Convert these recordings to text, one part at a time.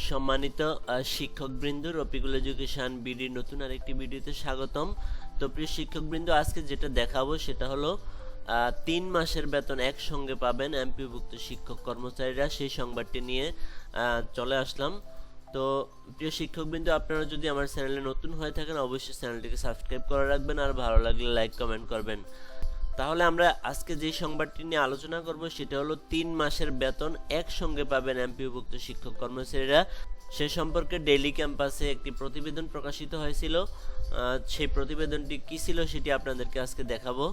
সম্মানিত শিক্ষকবৃন্দ রপিকুল এডুকেশন বিডির নতুন আরেকটি ভিডিওতে স্বাগতম। তো প্রিয় শিক্ষকবৃন্দ, আজকে যেটা দেখাবো সেটা হলো তিন মাসের বেতন একসঙ্গে পাবেন এমপিভুক্ত শিক্ষক কর্মচারীরা। সেই সংবাদটি নিয়ে চলে আসলাম। তো প্রিয় শিক্ষকবৃন্দ, আপনারা যদি আমার চ্যানেলে নতুন হয়ে থাকেন, অবশ্যই চ্যানেলটিকে সাবস্ক্রাইব করে রাখবেন আর ভালো লাগলে লাইক, কমেন্ট করবেন। তাহলে আমরা আজকে যে সংবাদটি নিয়ে আলোচনা করব সেটা হলো তিন মাসের বেতন একসঙ্গে পাবেন এমপিভুক্ত শিক্ষক কর্মচারীরা। সে সম্পর্কে ডেইলি ক্যাম্পাসে একটি প্রতিবেদন প্রকাশিত হয়েছিল। সেই প্রতিবেদনটি কি ছিল সেটি আপনাদেরকে আজকে দেখাবো।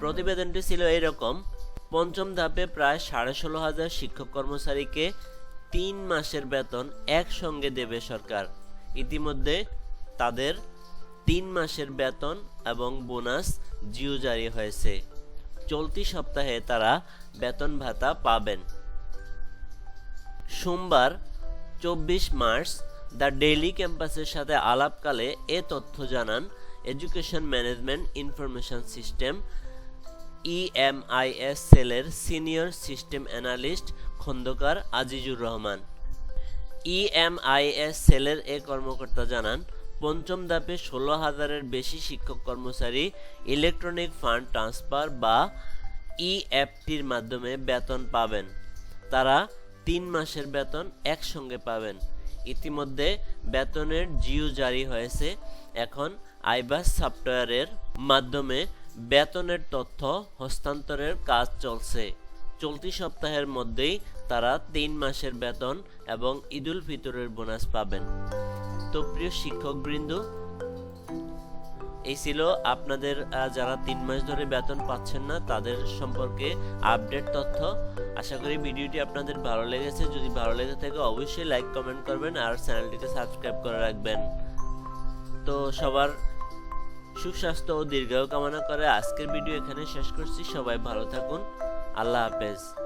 প্রতিবেদনটি ছিল এরকম। পঞ্চম ধাপে প্রায় সাড়ে ষোলো হাজার শিক্ষক কর্মচারীকে তিন মাসের বেতন একসঙ্গে দেবে সরকার। ইতিমধ্যে তাদের তিন মাসের বেতন এবং বোনাস জিও জারি হয়েছে। চলতি সপ্তাহে তারা বেতন ভাতা পাবেন। সোমবার, চব্বিশ মার্চ, দ্য ডেইলি ক্যাম্পাসের সাথে আলাপকালে এ তথ্য জানান education management information system, EMIS সেলের senior system analyst Khondokar Azizur Rahman. EMIS সেলের এ কর্মকর্তা জানান, পঞ্চম ধাপে ষোলো হাজারের বেশি শিক্ষক কর্মচারী ইলেকট্রনিক ফান্ড ট্রান্সফার বা ইএফটির মাধ্যমে বেতন পাবেন। তারা তিন মাসের বেতন একসঙ্গে পাবেন। ইতিমধ্যে বেতনের জিও জারি হয়েছে। এখন আইবাস সফটওয়্যারের মাধ্যমে বেতনের তথ্য হস্তান্তরের কাজ চলছে। চলতি সপ্তাহের মধ্যেই তারা তিন মাসের বেতন এবং ঈদুল ফিতরের বোনাস পাবেন। তো প্রিয় শিক্ষকবৃন্দ, এই ছিল আপনাদের যারা তিন মাস ধরে বেতন পাচ্ছেন না, তাদের সম্পর্কে আপডেট তথ্য। আশা করি ভিডিওটি আপনাদের ভালো লেগেছে। যদি ভালো লেগে থাকে, অবশ্যই লাইক কমেন্ট করবেন আর চ্যানেলটিকে সাবস্ক্রাইব করে রাখবেন। তো সবার সুস্বাস্থ্য ও দীর্ঘায়ু কামনা করে আজকের ভিডিও এখানে শেষ করছি। সবাই ভালো থাকুন। আল্লাহ হাফেজ।